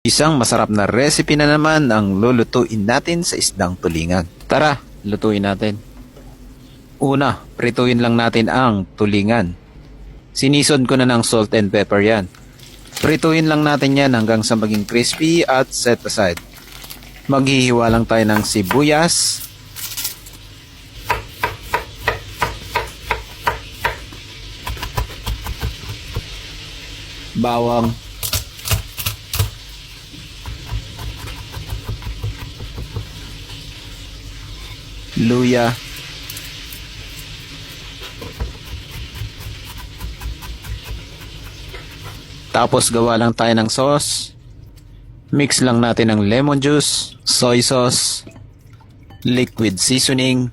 Isang masarap na recipe na naman ang lulutuin natin sa isdang tulingan. Tara, lutuin natin. Una, prituin lang natin ang tulingan. Sinison ko na ng salt and pepper yan. Prituin lang natin yan hanggang sa maging crispy at set aside. Maghihiwa lang tayo ng sibuyas, bawang, luya, tapos gawa lang tayo ng sauce. Mix lang natin ng lemon juice, soy sauce, liquid seasoning,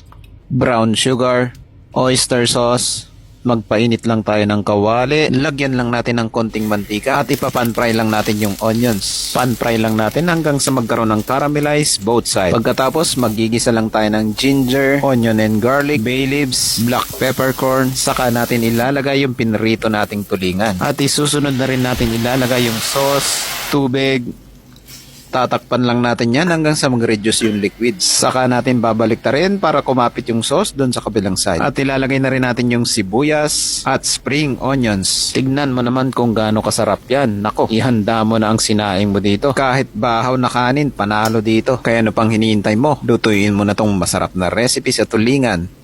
brown sugar, oyster sauce. Magpainit lang tayo ng kawali. Lagyan lang natin ng konting mantika at ipapan-fry lang natin yung onions. Pan-fry lang natin hanggang sa magkaroon ng caramelized both sides. Pagkatapos, magigisa lang tayo ng ginger, onion and garlic, bay leaves, black peppercorn. Saka natin ilalagay yung pinrito nating tulingan. At isusunod na rin natin ilalagay yung sauce, tubig, Tatakpan lang natin yan hanggang sa mag-reduce yung liquids. Saka natin babalik ta rin para kumapit yung sauce doon sa kabilang side. At ilalagay na rin natin yung sibuyas at spring onions. Tignan mo naman kung gaano kasarap yan. Nako, ihanda mo na ang sinaing mo dito. Kahit bahaw na kanin, panalo dito. Kaya ano pang hinihintay mo? Lutuin mo na tong masarap na recipe sa tulingan.